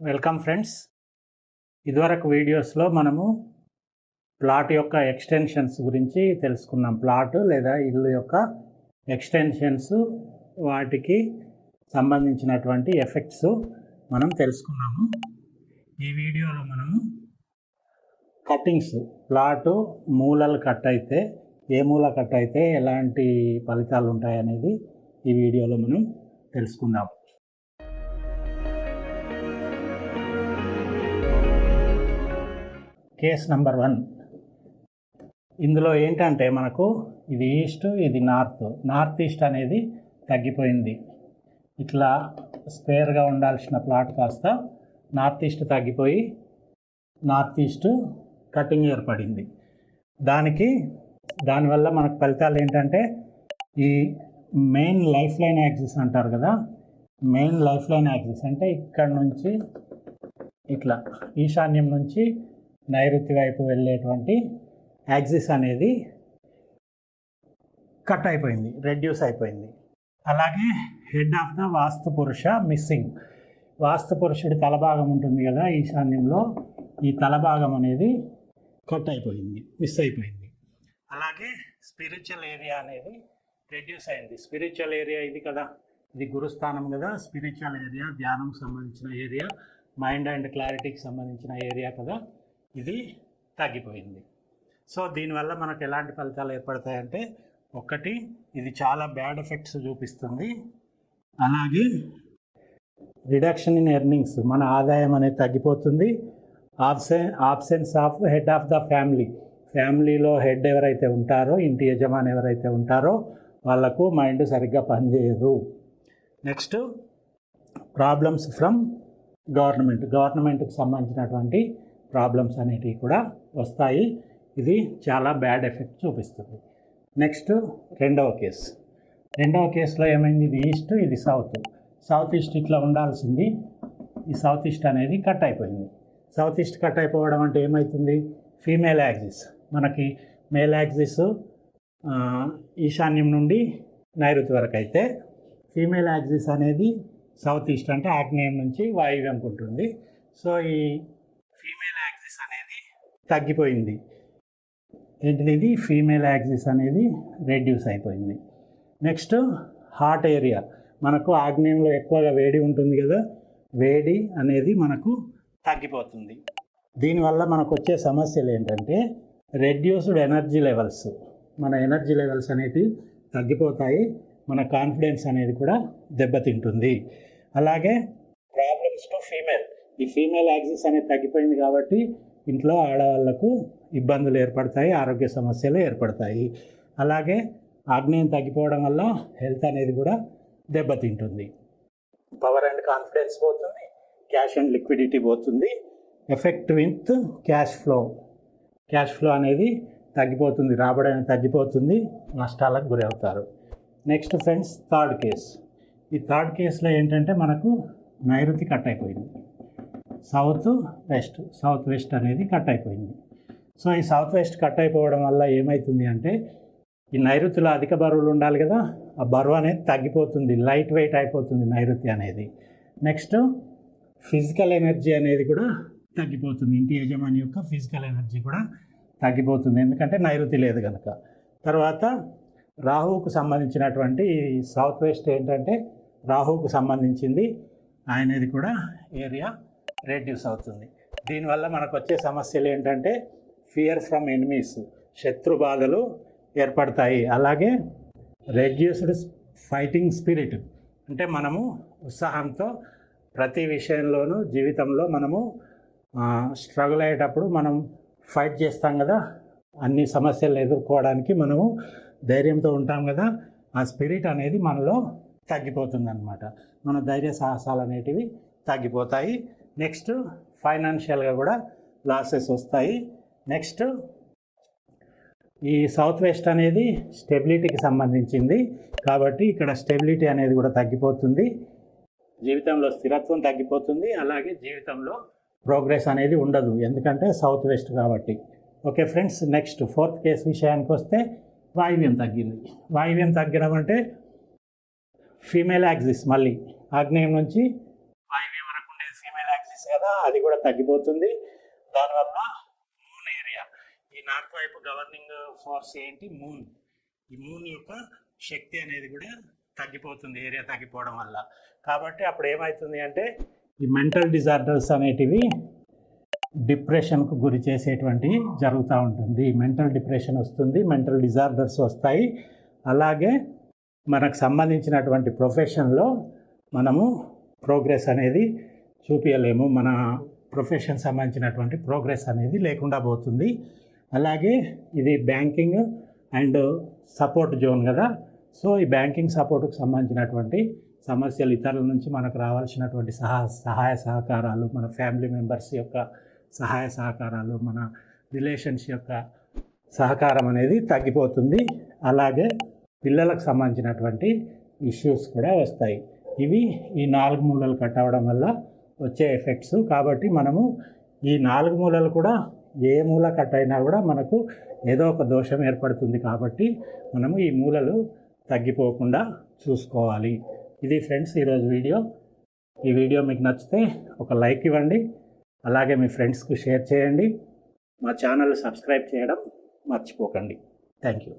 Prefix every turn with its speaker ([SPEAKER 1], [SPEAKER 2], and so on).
[SPEAKER 1] Welcome friends ఇదివరకు వీడియోస్లో మనము ప్లాట్ యొక్క ఎక్స్టెన్షన్స్ గురించి తెలుసుకున్నాం. ప్లాట్ లేదా ఇల్లు యొక్క ఎక్స్టెన్షన్స్ వాటికి సంబంధించినటువంటి ఎఫెక్ట్స్ మనం తెలుసుకున్నాము. ఈ వీడియోలో మనము కట్టింగ్స్ ప్లాటు మూలలు కట్ అయితే ఏ మూల కట్ అయితే ఎలాంటి ఫలితాలు ఉంటాయి అనేది ఈ వీడియోలో మనం తెలుసుకుందాం కేస్ నెంబర్ వన్. ఇందులో ఏంటంటే మనకు ఇది ఈస్ట్ ఇది నార్త్. నార్త్ ఈస్ట్ అనేది తగ్గిపోయింది. ఇట్లా స్క్వేర్గా ఉండాల్సిన ప్లాట్ కాస్త నార్త్ ఈస్ట్ తగ్గిపోయి నార్త్ ఈస్ట్ కటింగ్ ఏర్పడింది. దానికి దానివల్ల మనకు ఫలితాలు ఏంటంటే ఈ మెయిన్ లైఫ్ లైన్ యాక్సిస్ అంటారు కదా మెయిన్ లైఫ్ లైన్ యాక్సిస్ అంటే ఇక్కడ నుంచి ఇట్లా ఈశాన్యం నుంచి నైరుతి వైపు వెళ్ళేటువంటి యాక్సిస్ అనేది కట్ అయిపోయింది రెడ్యూస్ అయిపోయింది. అలాగే హెడ్ ఆఫ్ ద వాస్తు పురుష మిస్సింగ్ వాస్తు పురుషుడి తలభాగం ఉంటుంది కదా ఈశాన్యంలో ఈ తలభాగం అనేది కట్ అయిపోయింది మిస్ అయిపోయింది. అలాగే స్పిరిచువల్ ఏరియా అనేది రెడ్యూస్ అయింది. స్పిరిచువల్ ఏరియా ఇది కదా ఇది గురుస్థానం కదా స్పిరిచువల్ ఏరియా ధ్యానం సంబంధించిన ఏరియా మైండ్ అండ్ క్లారిటీకి సంబంధించిన ఏరియా కదా. ఇది తగ్గిపోయింది. సో దీనివల్ల మనకు ఎలాంటి ఫలితాలు ఏర్పడతాయంటే ఒకటి ఇది చాలా బ్యాడ్ ఎఫెక్ట్స్ చూపిస్తుంది. అలాగే రిడక్షన్ ఇన్ ఎర్నింగ్స్ మన ఆదాయం అనేది తగ్గిపోతుంది. Absence absence of head of the family ఫ్యామిలీలో హెడ్ ఎవరైతే ఉంటారో ఇంటి యజమాని ఎవరైతే ఉంటారో వాళ్ళకు మైండ్ సరిగ్గా పనిచేయదు. నెక్స్ట్ ప్రాబ్లమ్స్ ఫ్రమ్ గవర్నమెంట్ గవర్నమెంట్కి సంబంధించినటువంటి ప్రాబ్లమ్స్ అనేటివి కూడా వస్తాయి. ఇది చాలా బ్యాడ్ ఎఫెక్ట్ చూపిస్తుంది. నెక్స్ట్ రెండవ కేసు రెండవ కేసులో ఏమైంది? ఇది ఈస్ట్ ఇది సౌత్ సౌత్ ఈస్ట్ ఇట్లా ఉండాల్సింది. ఈ సౌత్ ఈస్ట్ అనేది కట్ అయిపోయింది. సౌత్ ఈస్ట్ కట్ అయిపోవడం అంటే ఏమవుతుంది ఫీమేల్ యాక్సిస్ మనకి మేల్ యాక్సిస్ ఈశాన్యం నుండి నైరుతి వరకు అయితే ఫీమేల్ యాక్సిస్ అనేది సౌత్ ఈస్ట్ అంటే ఆగ్నేయం నుంచి వాయువ్యంకుంటుంది సో ఈ తగ్గిపోయింది. ఏంటిది ఇది ఫీమేల్ యాక్సిస్ అనేది రెడ్యూస్ అయిపోయింది. Next heart area. మనకు ఆగ్నేయంలో ఎక్కువగా వేడి ఉంటుంది కదా వేడి అనేది మనకు తగ్గిపోతుంది. దీనివల్ల మనకు వచ్చే సమస్యలు ఏంటంటే రెడ్యూస్డ్ ఎనర్జీ లెవెల్స్. మన ఎనర్జీ లెవెల్స్ అనేటివి తగ్గిపోతాయి. మన కాన్ఫిడెన్స్ అనేది కూడా దెబ్బతింటుంది. అలాగే ప్రాబ్లమ్స్ టు ఫీమేల్. ఈ ఫీమేల్ యాక్సిస్ అనేది తగ్గిపోయింది కాబట్టి ఇంట్లో ఆడవాళ్ళకు ఇబ్బందులు ఏర్పడతాయి ఆరోగ్య సమస్యలు ఏర్పడతాయి. అలాగే ఆగ్నేయం తగ్గిపోవడం వల్ల హెల్త్ అనేది కూడా దెబ్బతింటుంది. పవర్ అండ్ కాన్ఫిడెన్స్ పోతుంది క్యాష్ అండ్ లిక్విడిటీ పోతుంది effect with cash flow. Cash flow అనేది తగ్గిపోతుంది రాబడి అనేది తగ్గిపోతుంది నష్టాలకు గురి అవుతారు. Next friends third case. ఈ థర్డ్ కేసులో ఏంటంటే మనకు నైరుతి కట్ అయిపోయింది. సౌత్ వెస్ట్ సౌత్ వెస్ట్ అనేది కట్ అయిపోయింది. సో ఈ సౌత్ వెస్ట్ కట్ అయిపోవడం వల్ల ఏమవుతుంది అంటే ఈ నైరుతిలో అధిక బరువులు ఉండాలి కదా ఆ బరువు అనేది తగ్గిపోతుంది లైట్ వెయిట్ అయిపోతుంది నైరుతి అనేది. నెక్స్ట్ ఫిజికల్ ఎనర్జీ అనేది కూడా తగ్గిపోతుంది. ఇంటి యజమాని యొక్క ఫిజికల్ ఎనర్జీ కూడా తగ్గిపోతుంది. ఎందుకంటే నైరుతి లేదు కనుక తర్వాత రాహువుకు సంబంధించినటువంటి సౌత్ వెస్ట్ ఏంటంటే రాహువుకు సంబంధించింది ఆయనది కూడా ఏరియా రెడ్యూస్ అవుతుంది. దీనివల్ల మనకు వచ్చే సమస్యలు ఏంటంటే ఫియర్ ఫ్రమ్ ఎనిమీస్ శత్రు బాధలు ఏర్పడతాయి. అలాగే రెడ్యూస్డ్ ఫైటింగ్ స్పిరిట్ అంటే మనము ఉత్సాహంతో ప్రతి విషయంలోనూ జీవితంలో మనము స్ట్రగుల్ అయ్యేటప్పుడు మనం ఫైట్ చేస్తాం కదా అన్ని సమస్యలు ఎదుర్కోవడానికి మనము ధైర్యంతో ఉంటాం కదా ఆ స్పిరిట్ అనేది మనలో తగ్గిపోతుంది అనమాట మన ధైర్య సాహసాలు అనేటివి తగ్గిపోతాయి. నెక్స్ట్ ఫైనాన్షియల్గా కూడా లాసెస్ వస్తాయి. నెక్స్ట్ ఈ సౌత్ వెస్ట్ అనేది స్టెబిలిటీకి సంబంధించింది. కాబట్టి ఇక్కడ స్టెబిలిటీ అనేది కూడా తగ్గిపోతుంది. జీవితంలో స్థిరత్వం తగ్గిపోతుంది. అలాగే జీవితంలో ప్రోగ్రెస్ అనేది ఉండదు. ఎందుకంటే సౌత్ వెస్ట్ కాబట్టి. Okay friends next fourth case విషయానికి వస్తే వాయువ్యం తగ్గింది. వాయువ్యం తగ్గడం అంటే ఫీమేల్ యాక్సిస్ మళ్ళీ. ఆగ్నేయం నుంచి వాయువ్యం కదా అది కూడా తగ్గిపోతుంది. దానివల్ల మూన్ ఏరియా ఈ నార్త్ వైపు గవర్నింగ్ ఫోర్స్ ఏంటి? మూన్ ఈ మూన్ యొక్క శక్తి అనేది కూడా తగ్గిపోతుంది ఏరియా తగ్గిపోవడం వల్ల. కాబట్టి అప్పుడు ఏమవుతుంది అంటే ఈ మెంటల్ డిజార్డర్స్ అనేటివి డిప్రెషన్కు గురి చేసేటువంటి జరుగుతూ ఉంటుంది. మెంటల్ డిప్రెషన్ వస్తుంది మెంటల్ డిజార్డర్స్ వస్తాయి. అలాగే మనకు సంబంధించినటువంటి ప్రొఫెషన్లో మనము ప్రోగ్రెస్ అనేది చూపించలేము మన ప్రొఫెషన్ సంబంధించినటువంటి ప్రోగ్రెస్ అనేది లేకుండా పోతుంది. అలాగే ఇది బ్యాంకింగ్ అండ్ సపోర్ట్ జోన్ కదా. సో ఈ బ్యాంకింగ్ సపోర్ట్కు సంబంధించినటువంటి సమస్యలు ఇతరుల నుంచి మనకు రావాల్సినటువంటి సహా సహాయ సహకారాలు మన ఫ్యామిలీ మెంబర్స్ యొక్క సహాయ సహకారాలు మన రిలేషన్స్ యొక్క సహకారం అనేది తగ్గిపోతుంది. అలాగే పిల్లలకు సంబంధించినటువంటి ఇష్యూస్ కూడా వస్తాయి. ఇవి ఈ నాలుగు మూలలు కట్ వల్ల వచ్చే ఎఫెక్ట్స్ కాబట్టి మనము ఈ నాలుగు మూలలు కూడా ఏ మూల కట్ అయినా కూడా మనకు ఏదో ఒక దోషం ఏర్పడుతుంది కాబట్టి మనము ఈ మూలలు తగ్గిపోకుండా చూసుకోవాలి. ఇది ఫ్రెండ్స్ ఈరోజు వీడియో. ఈ వీడియో మీకు నచ్చితే ఒక లైక్ ఇవ్వండి. అలాగే మీ ఫ్రెండ్స్కు షేర్ చేయండి. మా ఛానల్ సబ్స్క్రైబ్ చేయడం మర్చిపోకండి. Thank you